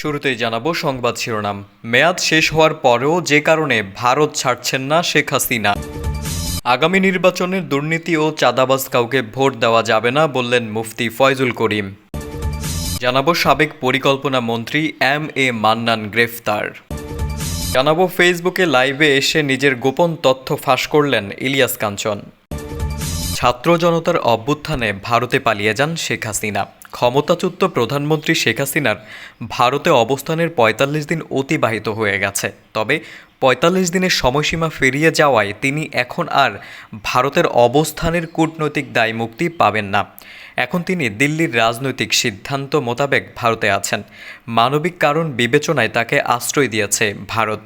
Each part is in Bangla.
শুরুতেই জানাব সংবাদ শিরোনাম। মেয়াদ শেষ হওয়ার পরেও যে কারণে ভারত ছাড়ছেন না শেখ হাসিনা। আগামী নির্বাচনের দুর্নীতি ও চাঁদাবাজ কাউকে ভোট দেওয়া যাবে না বললেন মুফতি ফয়জুল করিম। জানাব সাবেক পরিকল্পনা মন্ত্রী এম এ মান্নান গ্রেফতার। জানাব ফেসবুকে লাইভে এসে নিজের গোপন তথ্য ফাঁস করলেন ইলিয়াস কাঞ্চন। ছাত্র জনতার অভ্যুত্থানে ভারতে পালিয়ে যান শেখ হাসিনা। ক্ষমতাচ্যুত প্রধানমন্ত্রী শেখ হাসিনার ভারতে অবস্থানের পঁয়তাল্লিশ দিন অতিবাহিত হয়ে গেছে। তবে পঁয়তাল্লিশ দিনের সময়সীমা ফেরিয়ে যাওয়ায় তিনি এখন আর ভারতের অবস্থানের কূটনৈতিক দায় মুক্তি পাবেন না। এখন তিনি দিল্লির রাজনৈতিক সিদ্ধান্ত মোতাবেক ভারতে আছেন। মানবিক কারণ বিবেচনায় তাকে আশ্রয় দিয়েছে ভারত।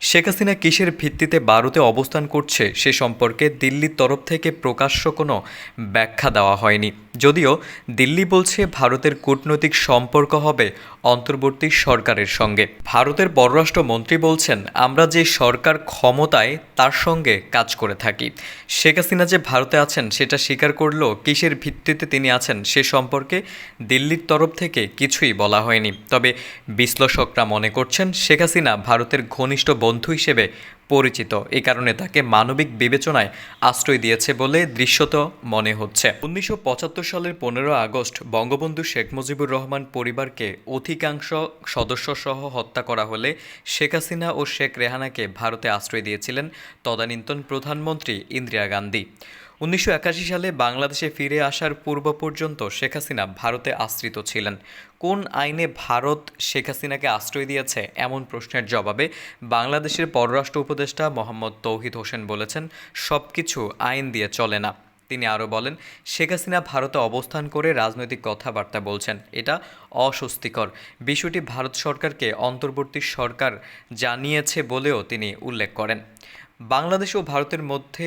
শেখ হাসিনা কিসের ভিত্তিতে ভারতে অবস্থান করছে সে সম্পর্কে দিল্লির তরফ থেকে প্রকাশ্য কোনো ব্যাখ্যা দেওয়া হয়নি। যদিও দিল্লি বলছে ভারতের কূটনৈতিক সম্পর্ক হবে অন্তর্বর্তী সরকারের সঙ্গে। ভারতের পররাষ্ট্রমন্ত্রী বলছেন, আমরা যে সরকার ক্ষমতায়, তার সঙ্গে কাজ করে থাকি। শেখ হাসিনা যে ভারতে আছেন, সেটা স্বীকার করলেও কিসের ভিত্তিতে তিনি আছেন, সে সম্পর্কে দিল্লির তরফ থেকে কিছুই বলা হয়নি। তবে বিশ্লেষকরা মনে করছেন, শেখ হাসিনা ভারতের ঘনিষ্ঠ বন্ধু হিসেবে পরিচিত। এ কারণে তাকে মানবিক বিবেচনায় আশ্রয় দিয়েছে বলে দৃশ্যত মনে হচ্ছে। উনিশশো পঁচাত্তর সালের পনেরো আগস্ট বঙ্গবন্ধু শেখ মুজিবুর রহমান পরিবারকে অধিকাংশ সদস্যসহ হত্যা করা হলে শেখ হাসিনা ও শেখ রেহানাকে ভারতে আশ্রয় দিয়েছিলেন তদানীন্তন প্রধানমন্ত্রী ইন্দিরা গান্ধী। উনিশশো একাশি সালে বাংলাদেশে ফিরে আসার পূর্ব পর্যন্ত শেখ হাসিনা ভারতে আশ্রিত ছিলেন। কোন আইনে ভারত শেখ হাসিনাকে আশ্রয় দিয়েছে এমন প্রশ্নের জবাবে বাংলাদেশের পররাষ্ট্র উপদেষ্টা মোহাম্মদ তৌহিদ হোসেন বলেছেন সব কিছু আইন দিয়ে চলে না। তিনি আরও বলেন, শেখ হাসিনা ভারতে অবস্থান করে রাজনৈতিক কথাবার্তা বলছেন, এটা অস্বস্তিকর। বিষয়টি ভারত সরকারকে অন্তর্বর্তী সরকার জানিয়েছে বলেও তিনি উল্লেখ করেন। বাংলাদেশ ও ভারতের মধ্যে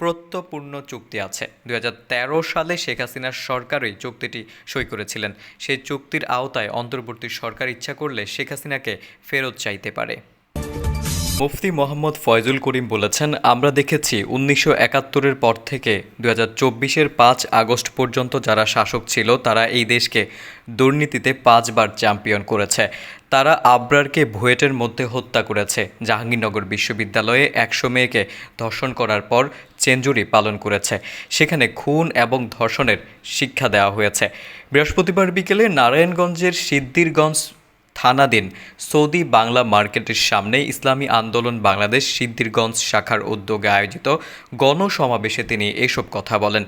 প্রত্যপূর্ণ চুক্তি আছে। দুই হাজার তেরো সালে শেখ হাসিনার সরকারই চুক্তিটি সই করেছিলেন। সেই চুক্তির আওতায় অন্তর্বর্তী সরকার ইচ্ছা করলে শেখ হাসিনাকে ফেরত চাইতে পারে। মুফতি মোহাম্মদ ফয়জুল করিম বলেছেন, আমরা দেখেছি উনিশশো একাত্তরের পর থেকে দু হাজার চব্বিশের পাঁচ আগস্ট পর্যন্ত যারা শাসক ছিল, তারা এই দেশকে দুর্নীতিতে পাঁচবার চ্যাম্পিয়ন করেছে। তারা আবরারকে ভুয়েটের মধ্যে হত্যা করেছে। জাহাঙ্গীরনগর বিশ্ববিদ্যালয়ে একশো মেয়েকে ধর্ষণ করার পর চেঞ্জুরি পালন করেছে। সেখানে খুন এবং ধর্ষণের শিক্ষা দেওয়া হয়েছে। বৃহস্পতিবার বিকেলে নারায়ণগঞ্জের সিদ্দিরগঞ্জ থানাধীন সৌদি বাংলা মার্কেটের সামনে ইসলামী আন্দোলন বাংলাদেশ সিদ্ধিরগঞ্জ শাখার উদ্যোগে আয়োজিত গণসমাবেশে তিনি এসব কথা বলেন।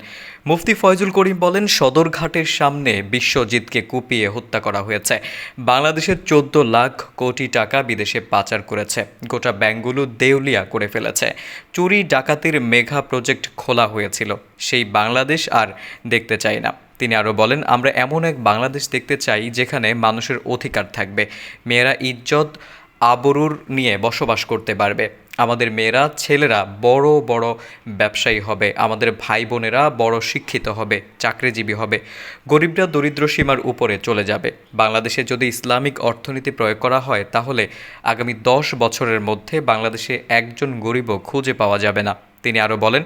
মুফতি ফয়জুল করিম বলেন সদরঘাটের সামনে বিশ্বজিৎকে কুপিয়ে হত্যা করা হয়েছে। বাংলাদেশের চোদ্দ লাখ কোটি টাকা বিদেশে পাচার করেছে। গোটা ব্যাংকগুলো দেউলিয়া করে ফেলেছে। চুরি, ডাকাতির মেঘা প্রজেক্ট খোলা হয়েছিল। সেই বাংলাদেশ আর দেখতে চাই না। তিনি আরও বলেন, আমরা এমন এক বাংলাদেশ দেখতে চাই যেখানে মানুষের অধিকার থাকবে। মেয়েরা ইজ্জত, আবরুর নিয়ে বসবাস করতে পারবে। আমাদের মেয়েরা, ছেলেরা বড় বড় ব্যবসায়ী হবে। আমাদের ভাই বোনেরা বড় শিক্ষিত হবে, চাকরিজীবী হবে। গরিবরা দরিদ্র সীমার উপরে চলে যাবে। বাংলাদেশে যদি ইসলামিক অর্থনীতি প্রয়োগ করা হয়, তাহলে আগামী দশ বছরের মধ্যে বাংলাদেশে একজন গরিবও খুঁজে পাওয়া যাবে না। তিনি আরও বলেন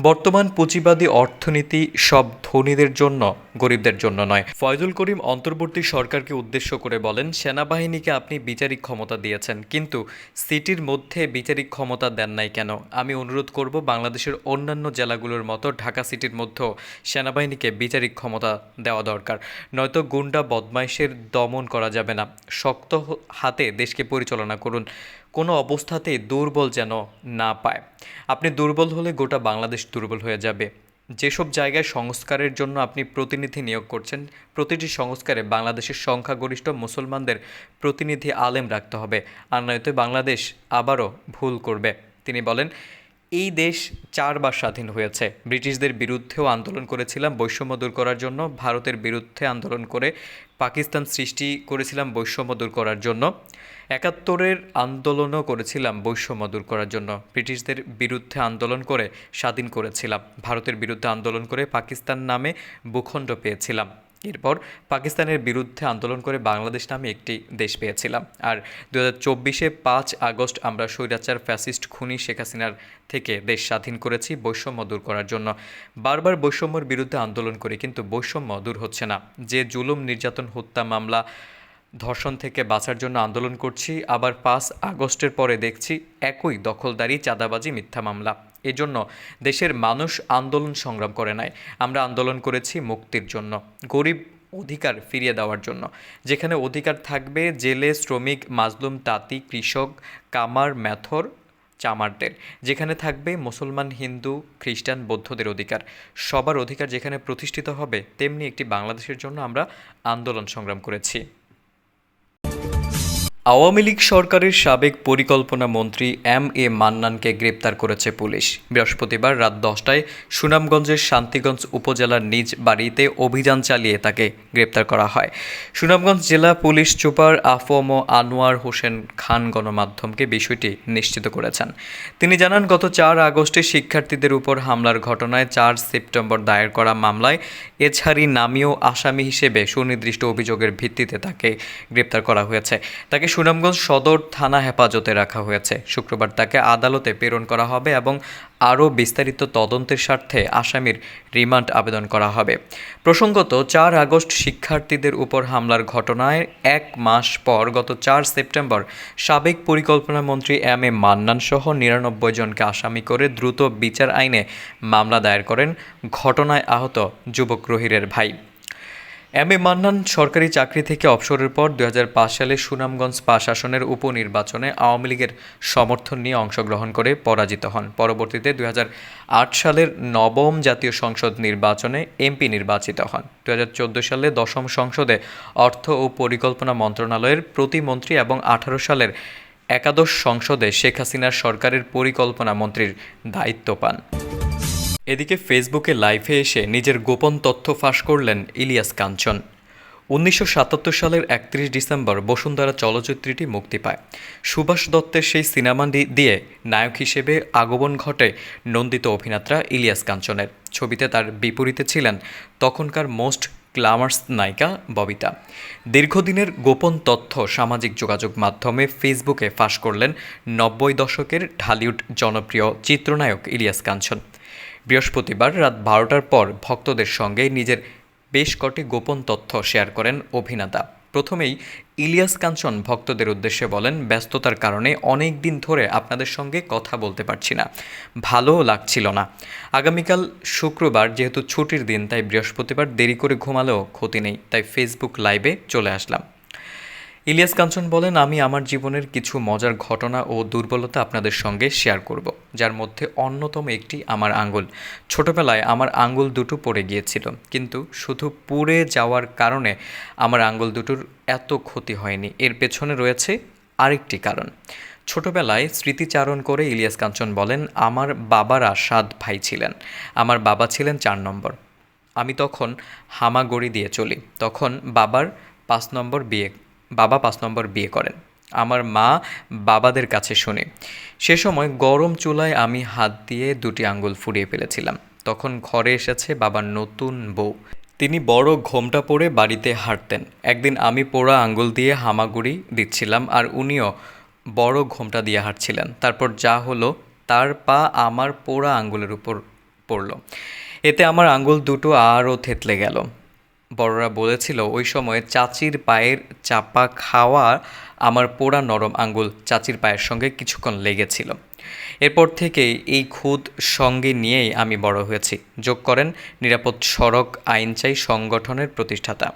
বর্তমান পুঁজিবাদী অর্থনীতি সব ধনীদের জন্য, গরিবদের জন্য নয়। ফয়জুল করিম অন্তর্বর্তী সরকারকে উদ্দেশ্য করে বলেন, সেনাবাহিনীকে আপনি বিচারিক ক্ষমতা দিয়েছেন, কিন্তু সিটির মধ্যে বিচারিক ক্ষমতা দেন নাই কেন? আমি অনুরোধ করব, বাংলাদেশের অন্যান্য জেলাগুলোর মতো ঢাকা সিটির মধ্যেও সেনাবাহিনীকে বিচারিক ক্ষমতা দেওয়া দরকার। নয়তো গুন্ডা বদমাইশের দমন করা যাবে না। শক্ত হাতে দেশকে পরিচালনা করুন। কোনো অবস্থাতেই দুর্বল যেন না পায়। আপনি দুর্বল হলে গোটা বাংলাদেশ দুর্বল হয়ে যাবে। যেসব জায়গায় সংস্কারের জন্য আপনি প্রতিনিধি নিয়োগ করছেন, প্রতিটি সংস্কারে বাংলাদেশের সংখ্যাগরিষ্ঠ মুসলমানদের প্রতিনিধি আলেম রাখতে হবে, আর নয়তো বাংলাদেশ আবারও ভুল করবে। তিনি বলেন, এই দেশ চারবার স্বাধীন হয়েছে। ব্রিটিশদের বিরুদ্ধেও আন্দোলন করেছিলাম বৈষম্য দূর করার জন্য, ভারতের বিরুদ্ধে আন্দোলন করে পাকিস্তান সৃষ্টি করেছিলাম বৈষম্য দূর করার জন্য। একাত্তরের আন্দোলনও করেছিলাম বৈষম্য দূর করার জন্য। ব্রিটিশদের বিরুদ্ধে আন্দোলন করে স্বাধীন করেছিলাম। ভারতের বিরুদ্ধে আন্দোলন করে পাকিস্তান নামে ভূখণ্ড পেয়েছিলাম। এরপর পাকিস্তানের বিরুদ্ধে আন্দোলন করে বাংলাদেশ নামে একটি দেশ পেয়েছিলাম। আর দু হাজার চব্বিশে পাঁচ আগস্ট আমরা স্বৈরাচার, ফ্যাসিস্ট খুনি শেখ হাসিনার থেকে দেশ স্বাধীন করেছি বৈষম্য দূর করার জন্য। বারবার বৈষম্যর বিরুদ্ধে আন্দোলন করি কিন্তু বৈষম্য দূর হচ্ছে না। যে জুলুম, নির্যাতন, হত্যা, মামলা ধর্ষণ থেকে বাঁচার জন্য আন্দোলন করছি, আবার পাঁচ আগস্টের পরে দেখছি একই দখলদারি, চাঁদাবাজি, মিথ্যা মামলা। এজন্য দেশের মানুষ আন্দোলন সংগ্রাম করে নাই আমরা আন্দোলন করেছি মুক্তির জন্য, গরিব অধিকার ফিরিয়ে দেওয়ার জন্য। যেখানে অধিকার থাকবে জেলে শ্রমিক, মাজলুম, তাঁতি, কৃষক, কামার ম্যাথর চামারদের। যেখানে থাকবে মুসলমান, হিন্দু, খ্রিস্টান, বৌদ্ধদের অধিকার। সবার অধিকার যেখানে প্রতিষ্ঠিত হবে, তেমনি একটি বাংলাদেশের জন্য আমরা আন্দোলন সংগ্রাম করেছি। আওয়ামী লীগ সরকারের সাবেক পরিকল্পনা মন্ত্রী এম এ মান্নানকে গ্রেপ্তার করেছে পুলিশ। বৃহস্পতিবার রাত দশটায় সুনামগঞ্জের শান্তিগঞ্জ উপজেলার নিজ বাড়িতে অভিযান চালিয়ে তাকে গ্রেপ্তার করা হয়। সুনামগঞ্জ জেলা police super AFM Anwar Hossain Khan গণমাধ্যমকে বিষয়টি নিশ্চিত করেছেন। তিনি জানান, গত চার আগস্টে শিক্ষার্থীদের উপর হামলার ঘটনায় চার সেপ্টেম্বর দায়ের করা মামলায় এছাড়ি নামীয় আসামি হিসেবে সুনির্দিষ্ট অভিযোগের ভিত্তিতে তাকে গ্রেপ্তার করা হয়েছে। তাকে সুনামগঞ্জ সদর থানা হেফাজতে রাখা হয়েছে। শুক্রবার তাকে আদালতে প্রেরণ করা হবে এবং আরও বিস্তারিত তদন্তের স্বার্থে আসামির রিমান্ড আবেদন করা হবে। প্রসঙ্গত, চার আগস্ট শিক্ষার্থীদের উপর হামলার ঘটনায় এক মাস পর গত চার সেপ্টেম্বর সাবেক পরিকল্পনা মন্ত্রী এম এ মান্নান সহ নিরানব্বই জনকে আসামি করে দ্রুত বিচার আইনে মামলা দায়ের করেন ঘটনায় আহত যুবক রহিরের ভাই। এম এ মান্নান সরকারি চাকরি থেকে অবসরের পর দু হাজার পাঁচ সালে সুনামগঞ্জ পাশ আসনের উপনির্বাচনে আওয়ামী লীগের সমর্থন নিয়ে অংশগ্রহণ করে পরাজিত হন। পরবর্তীতে দু হাজার আট সালের নবম জাতীয় সংসদ নির্বাচনে এমপি নির্বাচিত হন। দু হাজার চোদ্দ সালে দশম সংসদে অর্থ ও পরিকল্পনা মন্ত্রণালয়ের প্রতিমন্ত্রী এবং আঠারো সালের একাদশ সংসদে শেখ হাসিনার সরকারের পরিকল্পনা মন্ত্রীর দায়িত্ব পান। এদিকে ফেসবুকে লাইভে এসে নিজের গোপন তথ্য ফাঁস করলেন ইলিয়াস কাঞ্চন। উনিশশো সাতাত্তর সালের একত্রিশ ডিসেম্বর বসুন্ধরা চলচ্চিত্রটি মুক্তি পায়। সুভাষ দত্তের সেই সিনেমা দিয়ে নায়ক হিসেবে আগমন ঘটে নন্দিত অভিনেত্রা ইলিয়াস কাঞ্চনের। ছবিতে তার বিপরীতে ছিলেন তখনকার মোস্ট গ্ল্যামার্স নায়িকা ববিতা। দীর্ঘদিনের গোপন তথ্য সামাজিক যোগাযোগ মাধ্যমে ফেসবুকে ফাঁস করলেন নব্বই দশকের ঢালিউড জনপ্রিয় চিত্রনায়ক ইলিয়াস কাঞ্চন। বৃহস্পতিবার রাত বারোটার পর ভক্তদের সঙ্গে নিজের বেশ কটি গোপন তথ্য শেয়ার করেন অভিনেতা। প্রথমেই ইলিয়াস কাঞ্চন ভক্তদের উদ্দেশ্যে বলেন, ব্যস্ততার কারণে অনেক দিন ধরে আপনাদের সঙ্গে কথা বলতে পারছি না। ভালোও লাগছিল না। আগামীকাল শুক্রবার যেহেতু ছুটির দিন, তাই বৃহস্পতিবার দেরি করে ঘুমালেও ক্ষতি নেই, তাই ফেসবুক লাইভে চলে আসলাম। ইলিয়াস কাঞ্চন বলেন, আমি আমার জীবনের কিছু মজার ঘটনা ও দুর্বলতা আপনাদের সঙ্গে শেয়ার করব, যার মধ্যে অন্যতম একটি আমার আঙ্গুল ছোটবেলায় আমার আঙ্গুল দুটো পড়ে গিয়েছিল, কিন্তু শুধু পুড়ে যাওয়ার কারণে আমার আঙ্গুল দুটোর এত ক্ষতি হয়নি। এর পেছনে রয়েছে আরেকটি কারণ। ছোটবেলায় স্মৃতিচারণ করে ইলিয়াস কাঞ্চন বলেন, আমার বাবারা সাত ভাই ছিলেন। আমার বাবা ছিলেন চার নম্বর। আমি তখন হামাগড়ি দিয়ে চলি। তখন বাবার পাঁচ নম্বর বিয়ে বাবা পাঁচ নম্বর বিয়ে করেন। আমার মা বাবাদের কাছে শুনি। সে সময় গরম চুলায় আমি হাত দিয়ে দুটি আঙ্গুল ফুরিয়ে ফেলেছিলাম। তখন ঘরে এসেছে বাবার নতুন বউ। তিনি বড় ঘোমটা পরে বাড়িতে হাঁটতেন। একদিন আমি পোড়া আঙ্গুল দিয়ে হামাগুড়ি দিচ্ছিলাম আর উনিও বড় ঘোমটা দিয়ে হাঁটছিলেন। তারপর যা হলো তার পা আমার পোড়া আঙ্গুলের উপর পড়ল। এতে আমার আঙ্গুল দুটো আরও থেতলে গেল। বড়রা বলেছিল, ওই সময় চাচির পায়ের চাপা খাওয়া আমার পোড়া নরম আঙ্গুল চাচির পায়ের সঙ্গে কিছুক্ষণ লেগেছিল। এরপর থেকে এই খুদ সঙ্গে নিয়েই আমি বড় হয়েছি। যোগ করেন নিরাপদ সড়ক আইন চাই সংগঠনের প্রতিষ্ঠাতা।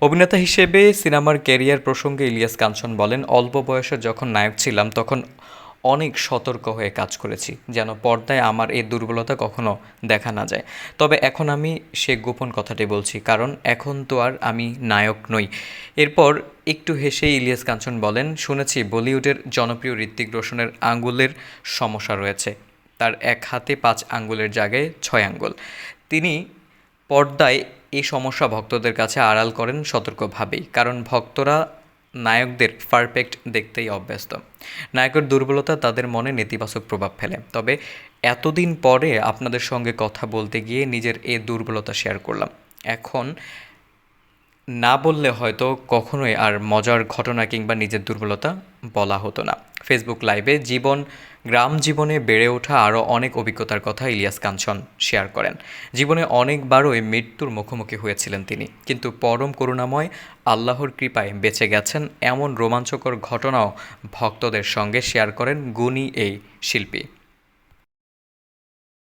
অভিনেতা হিসেবে সিনেমার ক্যারিয়ার প্রসঙ্গে ইলিয়াস কাঞ্চন বলেন, অল্প বয়সে যখন নায়ক ছিলাম, তখন অনেক সতর্ক হয়ে কাজ করেছি, যেন পর্দায় আমার এই দুর্বলতা কখনো দেখা না যায়। তবে এখন আমি সে গোপন কথাটি বলছি, কারণ এখন তো আর আমি নায়ক নই। এরপর একটু হেসে ইলিয়াস কাঞ্চন বলেন, শুনেছি বলিউডের জনপ্রিয় ঋত্বিক রোশনের আঙ্গুলের সমস্যা রয়েছে। তার এক হাতে পাঁচ আঙ্গুলের জায়গায় ছয় আঙ্গুল। তিনি পর্দায় এই সমস্যা ভক্তদের কাছে আড়াল করেন সতর্কভাবেই, কারণ ভক্তরা নায়কদের পারফেক্ট দেখতেই অভ্যস্ত। নায়কের দুর্বলতা তাদের মনে নেতিবাচক প্রভাব ফেলে। তবে এতদিন পরে আপনাদের সঙ্গে কথা বলতে গিয়ে নিজের এ দুর্বলতা শেয়ার করলাম। এখন না বললে হয়তো কখনোই আর মজার ঘটনা কিংবা নিজের দুর্বলতা বলা হতো না। ফেসবুক লাইভে জীবন, গ্রাম জীবনে বেড়ে ওঠা আরও অনেক অভিজ্ঞতার কথা ইলিয়াস কাঞ্চন শেয়ার করেন। জীবনে অনেকবারই মৃত্যুর মুখোমুখি হয়েছিলেন তিনি, কিন্তু পরম করুণাময় আল্লাহর কৃপায় বেঁচে গেছেন এমন রোমাঞ্চকর ঘটনাও ভক্তদের সঙ্গে শেয়ার করেন গুণী এই শিল্পী।